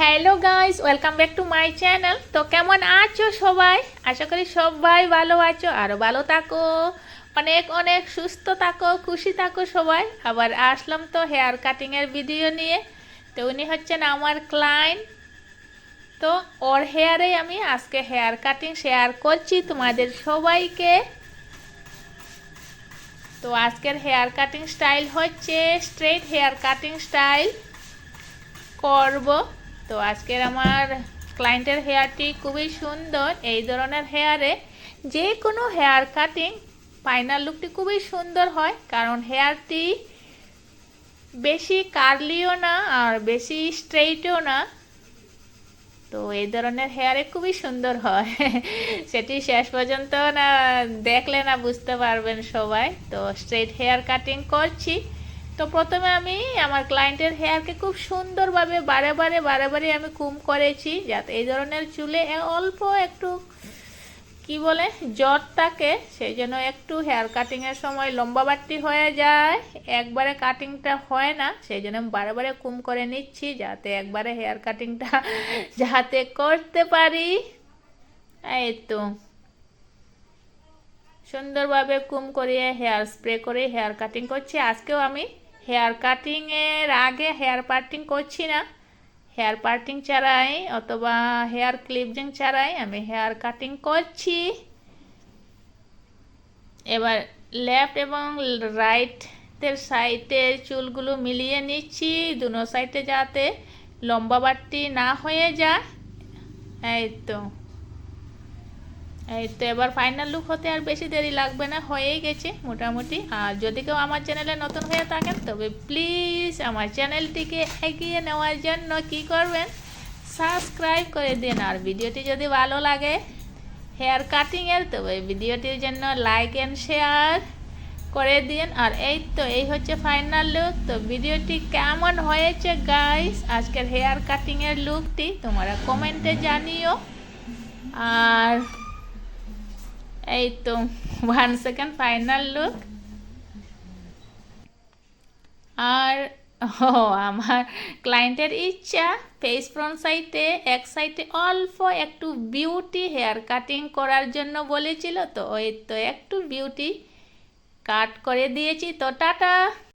Hello guys welcome back to my channel তো কেমন আছো সবাই? আশা করি সবাই ভালো আছো আরও ভালো থাকো। অনেক অনেক সুস্থ থাকো, খুশি থাকো সবাই। আবার আসলাম তো হেয়ার কাটিংয়ের ভিডিও নিয়ে। তো উনি হচ্ছেন আমার ক্লায়েন্ট তো ওর হেয়ারে আমি আজকে হেয়ার কাটিং শেয়ার করছি তোমাদের সবাইকে। তো আজকের হেয়ার কাটিং স্টাইল হচ্ছে স্ট্রেট হেয়ার কাটিং স্টাইল করব। তো আজকের আমার ক্লায়েন্টের হেয়ারটি খুবই সুন্দর। এই ধরনের হেয়ারে যে কোনো হেয়ার কাটিং ফাইনাল লুকটি খুবই সুন্দর হয়, কারণ হেয়ারটি বেশি কার্লিও না আর বেশি স্ট্রেইটও না। তো এই ধরনের হেয়ারে খুবই সুন্দর হয়। সেটি শেষ পর্যন্ত না দেখলে না বুঝতে পারবেন সবাই। তো স্ট্রেট হেয়ার কাটিং করছি। তো প্রথমে আমি আমার ক্লায়েন্টের হেয়ারকে খুব সুন্দরভাবে বারে বারে বারে বারে আমি কুম করেছি, যাতে এই ধরনের চুলে অল্প একটু, কি বলে জ্বর থাকে, সেই জন্য একটু হেয়ার কাটিংয়ের সময় লম্বা বাড়তি হয়ে যায়। একবারে কাটিংটা হয় না, সেই জন্য আমি বারে বারে কুম করে নিচ্ছি, যাতে একবারে হেয়ার কাটিংটা যাতে করতে পারি। এই তো। সুন্দরভাবে কুম করিয়ে হেয়ার স্প্রে করে হেয়ার কাটিং করছি। আজকেও আমি হেয়ার কাটিংয়ের আগে হেয়ার পার্টিং করছি না। হেয়ার পার্টিং ছাড়াই অথবা হেয়ার ক্লিপজিং ছাড়াই আমি হেয়ার কাটিং করছি। এবার লেফট এবং রাইটের সাইডের চুলগুলো মিলিয়ে নিচ্ছি, দুনো সাইডে যাতে লম্বা বাড়তি না হয়ে যায়। এই তো। এই তো এবার ফাইনাল লুক হতে আর বেশি দেরি লাগবে না, হয়েই গেছে মোটামুটি। আর যদি কেউ আমার চ্যানেলে নতুন হয়ে থাকেন, তবে প্লিজ আমার চ্যানেলটিকে এগিয়ে নেওয়ার জন্য কি করবেন? সাবস্ক্রাইব করে দিন। আর ভিডিওটি যদি ভালো লাগে হেয়ার কাটিংয়ের তবে ভিডিওটির জন্য লাইক অ্যান্ড শেয়ার করে দিন। আর এই তো, এই হচ্ছে ফাইনাল লুক তো ভিডিওটি কেমন হয়েছে গাইস আজকের হেয়ার কাটিংয়ের লুকটি তোমরা কমেন্টে জানিও। আর এই তো ওয়ান সেকেন্ড ফাইনাল লুক আর ও আমার ক্লায়েন্টের ইচ্ছা ফেস ফ্রন্ট সাইডে এক সাইডে অল্প একটু বিউটি হেয়ার কাটিং করার জন্য বলেছিল, তো ওই তো একটু বিউটি কাট করে দিয়েছি, তো টাটা!